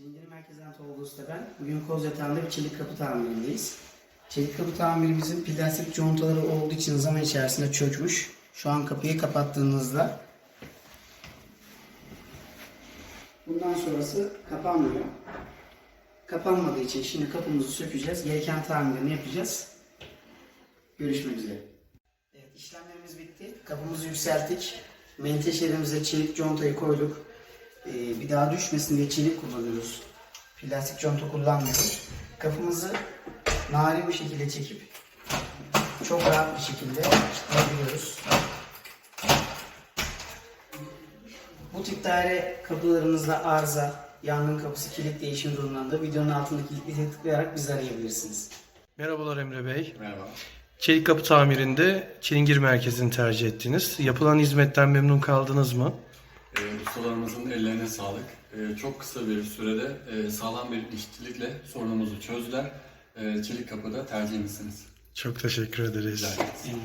Çilingiri Merkezden Tolga Usta ben. Bugün koz yatağında bir çelik kapı tamirindeyiz. Çelik kapı tamirimizin plastik contaları olduğu için zaman içerisinde çökmüş. Şu an kapıyı kapattığınızda bundan sonrası kapanmıyor. Kapanmadığı için şimdi kapımızı sökeceğiz. Gereken tamirini yapacağız. Görüşmek üzere. Evet işlemlerimiz bitti. Kapımızı yükselttik. Menteşelerimize çelik contayı koyduk. Ee, bir daha düşmesin diye çelik kullanıyoruz. Plastik conta kullanmıyoruz. Kapımızı narin bir şekilde çekip çok rahat bir şekilde kilitleyebiliyoruz. Bu tip daire kapılarınızda arıza, yangın kapısı, kilit değişim durumlarında videonun altındaki linke tıklayarak bizi arayabilirsiniz. Merhabalar Emre Bey. Merhaba. Çelik Kapı Tamiri'nde Çilingir Merkezi'ni tercih ettiniz. Yapılan hizmetten memnun kaldınız mı? Ee, ustalarımızın ellerine sağlık. Ee, çok kısa bir sürede e, sağlam bir işçilikle sorunumuzu çözdüler. Ee, çelik kapıda tercihimizsiniz. Çok teşekkür ederiz. Rica ederiz.